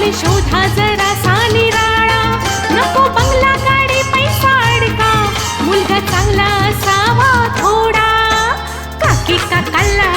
गाडी शोधा जरा सानिराळा नको बंगला गाडी पैसा अडका. मुलगा चांगला असावा थोडा. काकी काकाला